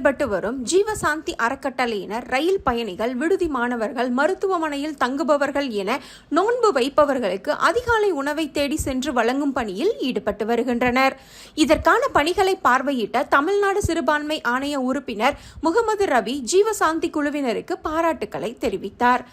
செயல்பட்டு வரும் ஜீவசாந்தி அறக்கட்டளையினர் ரயில் பயணிகள் விடுதி மாணவர்கள் மருத்துவமனையில் தங்குபவர்கள் என நோன்பு வைப்பவர்களுக்கு அதிகாலை உணவை தேடி சென்று வழங்கும் பணியில் ஈடுபட்டு வருகின்றனர். இதற்கான பணிகளை பார்வையிட்ட தமிழ்நாடு சிறுபான்மை ஆணைய உறுப்பினர் முகமது ரவி ஜீவசாந்தி குழுவினருக்கு பாராட்டுக்களை தெரிவித்தார்.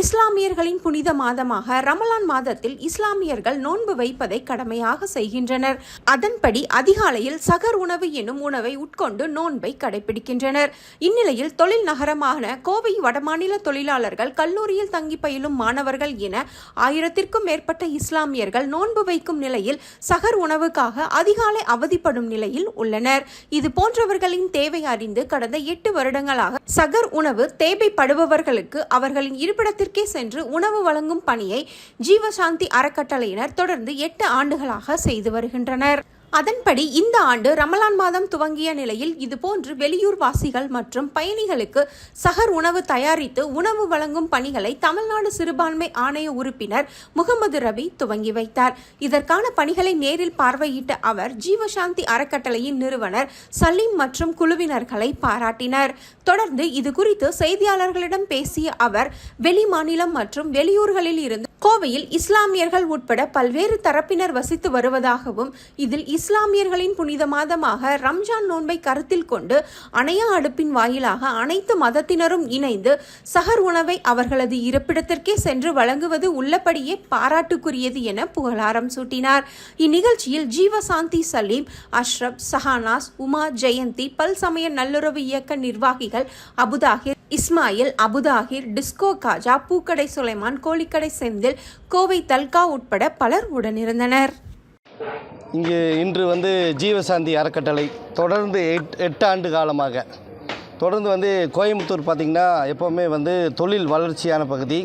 இஸ்லாமியர்களின் புனித மாதமாக ரமலான் மாதத்தில் இஸ்லாமியர்கள் நோன்பு வைப்பதை கடமையாக செய்கின்றனர். அதன்படி அதிகாலையில் சகர் உணவு எனும் உணவை உட்கொண்டு நோன்பை கடைபிடிக்கின்றனர். இந்நிலையில் தொழில் நகரமான கோவை வடமாநில தொழிலாளர்கள் கல்லூரியில் தங்கி பயிலும் மாணவர்கள் என ஆயிரத்திற்கும் மேற்பட்ட இஸ்லாமியர்கள் நோன்பு வைக்கும் நிலையில் சகர் உணவுக்காக அதிகாலை அவதிப்படும் நிலையில் உள்ளனர். இது போன்றவர்களின் தேவை அறிந்து கடந்த எட்டு வருடங்களாக சகர் உணவு தேவைப்படுபவர்களுக்கு அவர்களின் இடத்திற்கே சென்று உணவு வழங்கும் பணியை ஜீவசாந்தி அறக்கட்டளையினர் தொடர்ந்து எட்டு ஆண்டுகளாக செய்து வருகின்றனர். அதன்படி இந்த ஆண்டு ரமலான் மாதம் துவங்கிய நிலையில் இதுபோன்று வெளியூர் வாசிகள் மற்றும் பயணிகளுக்கு சகர் உணவு தயாரித்து உணவு வழங்கும் பணிகளை தமிழ்நாடு சிறுபான்மை ஆணைய உறுப்பினர் முகமது ரவி துவங்கி வைத்தார். இதற்கான பணிகளை நேரில் பார்வையிட்ட அவர் ஜீவசாந்தி அறக்கட்டளையின் நிறுவனர் சலீம் மற்றும் குழுவினர்களை பாராட்டினர். தொடர்ந்து இது குறித்து செய்தியாளர்களிடம் பேசிய அவர் வெளி மாநிலம் மற்றும் வெளியூர்களில் இருந்து கோவையில் இஸ்லாமியர்கள் உட்பட பல்வேறு தரப்பினர் வசித்து வருவதாகவும் இதில் இஸ்லாமியர்களின் புனித மாதமாக ரம்ஜான் நோன்பை கருத்தில் கொண்டு அணையா அடுப்பின் வாயிலாக அனைத்து மதத்தினரும் இணைந்து சஹர் உணவை அவர்களது இருப்பிடத்திற்கே சென்று வழங்குவது உள்ளபடியே பாராட்டுக்குரியது என புகழாரம் சூட்டினார். இந்நிகழ்ச்சியில் ஜீவசாந்தி சலீம் அஷ்ரப் சஹானாஸ் உமா ஜெயந்தி பல் சமய நல்லுறவு இயக்க நிர்வாகிகள் அபுதாகிர் இஸ்மாயில் அபுதாகிர் டிஸ்கோ காஜா பூக்கடை சுலைமான் கோழிக்கடை செந்தில் கோவை தல்கா உட்பட பலர் உடனிருந்தனர். இங்கு இன்று வந்து ஜீவசாந்தி அறக்கட்டளை தொடர்ந்து எட் எட்டு ஆண்டு காலமாக. தொடர்ந்து வந்து கோயம்புத்தூர் பார்த்திங்கன்னா எப்போவுமே வந்து தொழில் வளர்ச்சியான பகுதி.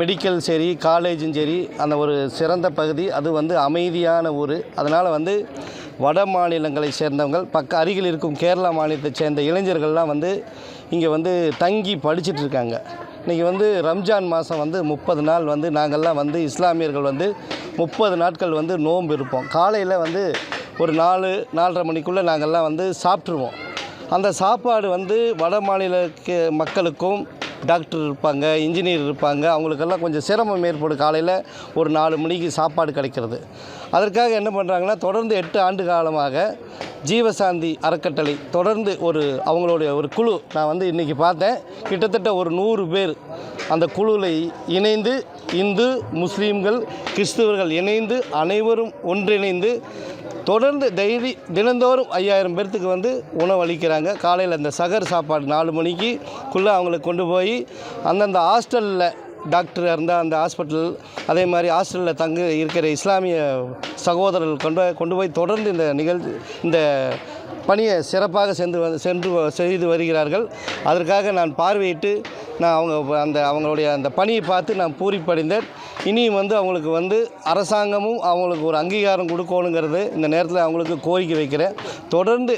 மெடிக்கல் சரி காலேஜும் சரி அந்த ஒரு சிறந்த பகுதி. அது வந்து அமைதியான ஊர். அதனால் வந்து வட மாநிலங்களை சேர்ந்தவங்கள் பக்க அருகில் இருக்கும் கேரளா மாநிலத்தை சேர்ந்த இளைஞர்கள்லாம் வந்து இங்கே வந்து தங்கி படிச்சுட்டு இருக்காங்க. இன்றைக்கி வந்து ரம்ஜான் மாதம் வந்து முப்பது நாள் வந்து நாங்கள்லாம் வந்து இஸ்லாமியர்கள் வந்து முப்பது நாட்கள் வந்து நோன்பு இருப்போம். காலையில் வந்து ஒரு நாலு நாலரை மணிக்குள்ளே நாங்கள்லாம் வந்து சாப்பிட்ருவோம் அந்த சாப்பாடு வந்து வட மாநில மக்களுக்கும் டாக்டர் இருப்பாங்க இன்ஜினியர் இருப்பாங்க. அவங்களுக்கெல்லாம் கொஞ்சம் சிரமம் ஏற்படும் காலையில் ஒரு நாலு மணிக்கு சாப்பாடு கிடைக்கிறது. அதற்காக என்ன பண்ணுறாங்கன்னா தொடர்ந்து எட்டு ஆண்டு காலமாக ஜீவசாந்தி அறக்கட்டளை தொடர்ந்து ஒரு அவங்களுடைய ஒரு குழு நான் வந்து இன்றைக்கி பார்த்தேன். கிட்டத்தட்ட ஒரு நூறு பேர் அந்த குழுவில் இணைந்து இந்து முஸ்லீம்கள் கிறிஸ்துவர்கள் இணைந்து அனைவரும் ஒன்றிணைந்து தொடர்ந்து டெய்லி தினந்தோறும் ஐயாயிரம் பேர்த்துக்கு வந்து உணவு அளிக்கிறாங்க. காலையில் அந்த சகர் சாப்பாடு நாலு மணிக்குள்ளே அவங்களுக்கு கொண்டு போய் அந்தந்த ஹாஸ்டலில் டாக்டர் இருந்தால் அந்த ஹாஸ்பிட்டல் அதே மாதிரி ஹாஸ்டலில் தங்க இருக்கிற இஸ்லாமிய சகோதரர்கள் கொண்டு கொண்டு போய் தொடர்ந்து இந்த நிகழ்ச்சி இந்த பணியை சிறப்பாக சென்று வந்து சென்று செய்து வருகிறார்கள். அதற்காக நான் பார்வையிட்டு நான் அவங்க அந்த அவங்களுடைய அந்த பணியை பார்த்து நான் பூரிப்படைந்தேன். இனியும் வந்து அவங்களுக்கு வந்து அரசாங்கமும் அவங்களுக்கு ஒரு அங்கீகாரம் கொடுக்கணுங்கிறது இந்த நேரத்தில் அவங்களுக்கு கோரிக்கை வைக்கிறேன். தொடர்ந்து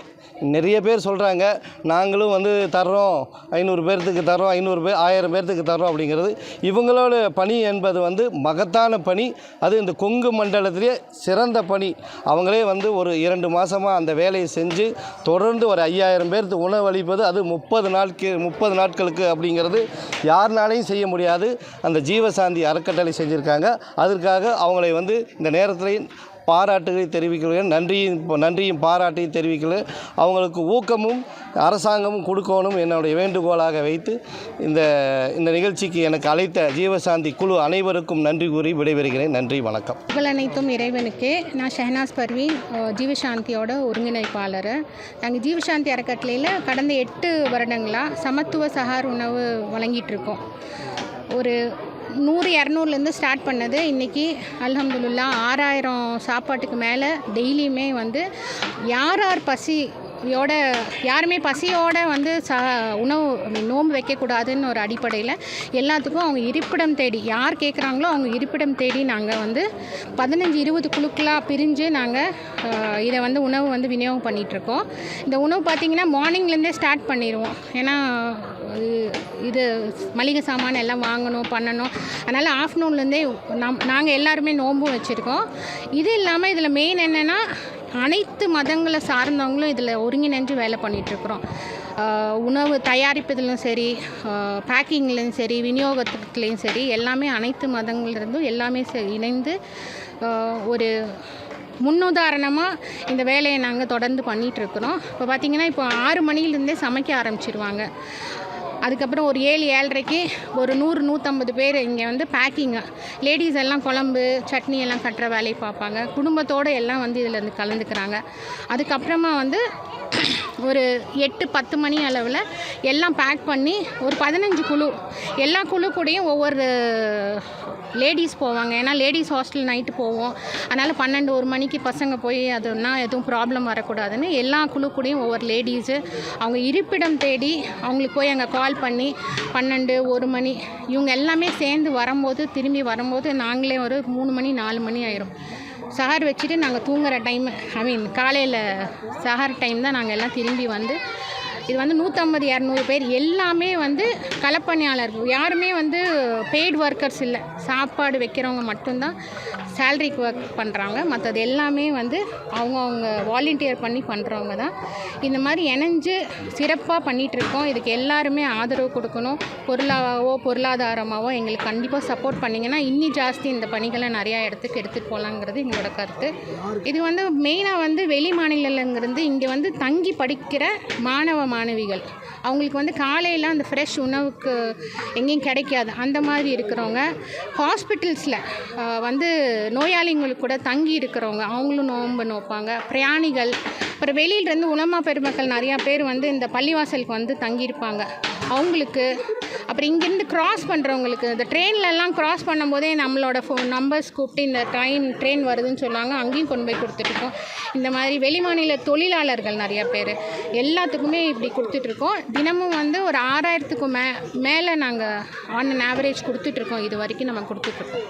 நிறைய பேர் சொல்கிறாங்க நாங்களும் வந்து தர்றோம் ஐநூறு பேர்த்துக்கு தர்றோம் ஐநூறு பேர் ஆயிரம் பேர்த்துக்கு தர்றோம் அப்படிங்கிறது. இவங்களோட பணி என்பது வந்து மகத்தான பணி. அது இந்த கொங்கு மண்டலத்திலே சிறந்த பணி. அவங்களே வந்து ஒரு இரண்டு மாதமாக அந்த வேலையை செஞ்சு தொடர்ந்து ஒரு ஐயாயிரம் பேர்த்து உணவளிப்பது அது முப்பது நாட்கு முப்பது நாட்களுக்கு அப்படிங்கிறது யாருனாலையும் செய்ய முடியாது. அந்த ஜீவசாந்தி அறக்கட்டளை செஞ்சுருக்காங்க. அதற்காக அவங்களை வந்து இந்த நேரத்தில் பாராட்டுகளை தெரிவிக்கிறேன். நன்றியும் நன்றியும் பாராட்டையும் தெரிவிக்கிறேன். அவங்களுக்கு ஊக்கமும் அரசாங்கமும் கொடுக்கணும் என்னுடைய வேண்டுகோளாக வைத்து இந்த இந்த நிகழ்ச்சிக்கு எனக்கு அழைத்த ஜீவசாந்தி குழு அனைவருக்கும் நன்றி கூறி விடைபெறுகிறேன். நன்றி வணக்கம். புகழ் அனைத்தும் இறைவனுக்கே. நான் ஷெஹனாஸ் பர்வீன் ஜீவசாந்தியோட ஒருங்கிணைப்பாளர். நாங்கள் ஜீவசாந்தி அறக்கட்டளையில் கடந்த எட்டு வருடங்களாக சமத்துவ சகார் உணவு வழங்கிட்டு இருக்கோம் ஒரு நூறு இரநூறுலேருந்து ஸ்டார்ட் பண்ணது இன்றைக்கி அலமதுல்லா ஆறாயிரம் சாப்பாட்டுக்கு மேலே டெய்லியுமே வந்து யார் யார் பசி யோட யாருமே பசியோட வந்து ச உணவு நோன்பு வைக்கக்கூடாதுன்னு ஒரு அடிப்படையில் எல்லாத்துக்கும் அவங்க இருப்பிடம் தேடி யார் கேட்குறாங்களோ அவங்க இருப்பிடம் தேடி நாங்கள் வந்து பதினஞ்சு இருபது குழுக்களாக பிரிஞ்சு நாங்கள் இதை வந்து உணவு வந்து விநியோகம் பண்ணிகிட்ருக்கோம் இந்த உணவு பார்த்திங்கன்னா மார்னிங்லேருந்தே ஸ்டார்ட் பண்ணிடுவோம் ஏன்னா இது- இது மளிகை சாமான் எல்லாம் வாங்கணும் பண்ணணும். அதனால் ஆஃப்டர்நூன்லேருந்தே நம் நாங்கள் எல்லாருமே நோம்பும் வச்சுருக்கோம். இது இல்லாமல் இதில் மெயின் என்னென்னா அனைத்து மதங்களை சார்ந்தவங்களும் இதில் ஒருங்கிணைஞ்சு வேலை பண்ணிகிட்ருக்குறோம். உணவு தயாரிப்பதிலும் சரி பேக்கிங்லேயும் சரி விநியோகத்துலேயும் சரி எல்லாமே அனைத்து மதங்கள்லேருந்தும் எல்லாமே இணைந்து ஒரு முன்னுதாரணமாக இந்த வேலையை நாங்கள் தொடர்ந்து பண்ணிகிட்ருக்குறோம். இப்போ பார்த்திங்கன்னா இப்போ ஆறு மணிலேருந்தே சமைக்க ஆரம்பிச்சிருவாங்க. அதுக்கப்புறம் ஒரு ஏழு ஏழரைக்கு ஒரு நூறு நூற்றம்பது பேர் இங்கே வந்து பேக்கிங்கு லேடிஸ் எல்லாம் குழம்பு சட்னி எல்லாம் கட்டுற வேலையை பார்ப்பாங்க. குடும்பத்தோடு எல்லாம் வந்து இதில் இருந்து கலந்துக்கிறாங்க. அதுக்கப்புறமா வந்து ஒரு எட்டு பத்து மணி அளவில் எல்லாம் பேக் பண்ணி ஒரு பதினஞ்சு குழு எல்லா குழு கூடயும் ஒவ்வொரு லேடிஸ் போவாங்க. ஏன்னா லேடிஸ் ஹாஸ்டல் நைட்டு போவோம். அதனால் பன்னெண்டு ஒரு மணிக்கு பசங்க போய் அதுனா எதுவும் ப்ராப்ளம் வரக்கூடாதுன்னு எல்லா குழு கூடயும் ஒவ்வொரு லேடிஸு அவங்க இருப்பிடம் தேடி அவங்களுக்கு போய் அங்கே கால் பண்ணி பன்னெண்டு ஒரு மணி இவங்க எல்லாமே சேர்ந்து வரும்போது திரும்பி வரும்போது நாங்களே ஒரு மூணு மணி நாலு மணி ஆயிரும். சஹார் வச்சுட்டு நாங்கள் தூங்குற டைம் ஐ மீன் காலையில் சஹார் டைம் தான் நாங்கள் எல்லாம் திரும்பி வந்து இது வந்து நூற்றம்பது இரநூறு பேர் எல்லாமே வந்து கலப்பணியாளர்கள் யாருமே வந்து பெய்டு ஒர்க்கர்ஸ் இல்லை. சாப்பாடு வைக்கிறவங்க மட்டும்தான் சேல்ரிக்கு ஒர்க் பண்ணுறாங்க மற்றது எல்லாமே வந்து அவங்கவுங்க வாலண்டியர் பண்ணி பண்ணுறவங்க தான். இந்த மாதிரி இணைஞ்சு சிறப்பாக பண்ணிகிட்ருக்கோம் இதுக்கு எல்லாருமே ஆதரவு கொடுக்கணும். பொருளாவோ பொருளாதாரமாகவோ எங்களுக்கு கண்டிப்பாக சப்போர்ட் பண்ணிங்கன்னா இன்னி ஜாஸ்தி இந்த பணிகளை நிறையா இடத்துக்கு எடுத்துகிட்டு போகலாங்கிறது எங்களோட கருத்து. இது வந்து மெயினாக வந்து வெளி மாநிலங்கிறது இங்கே வந்து தங்கி படிக்கிற மாணவ மாணவிகள். அவங்களுக்கு வந்து காலையில் அந்த ஃப்ரெஷ் உணவுக்கு எங்கேயும் கிடைக்காது. அந்த மாதிரி இருக்கிறவங்க ஹாஸ்பிட்டல்ஸில் வந்து நோயாளிங்களுக்கு கூட தங்கி இருக்கிறவங்க அவங்களும் நோன்பு நோப்பாங்க. பிரயாணிகள் அப்புறம் வெளியிலேருந்து உலமா பெருமக்கள் நிறையா பேர் வந்து இந்த பள்ளிவாசலுக்கு வந்து தங்கியிருப்பாங்க. அவங்களுக்கு அப்புறம் இங்கேருந்து கிராஸ் பண்ணுறவங்களுக்கு இந்த ட்ரெயின்லலாம் கிராஸ் பண்ணும்போதே நம்மளோட ஃபோன் நம்பர்ஸ் கூப்பிட்டு இந்த ட்ரெயின் ட்ரெயின் வருதுன்னு சொன்னாங்க. அங்கேயும் கொண்டு போய் கொடுத்துட்ருக்கோம். இந்த மாதிரி வெளிமாநில தொழிலாளர்கள் நிறைய பேர் எல்லாத்துக்குமே இப்படி கொடுத்துட்ருக்கோம். தினமும் வந்து ஒரு ஆறாயிரத்துக்கும் மே மேலே நாங்கள் ஆன் அன் ஆவரேஜ் கொடுத்துட்ருக்கோம். இது வரைக்கும் நம்ம கொடுத்துட்ருக்கோம்.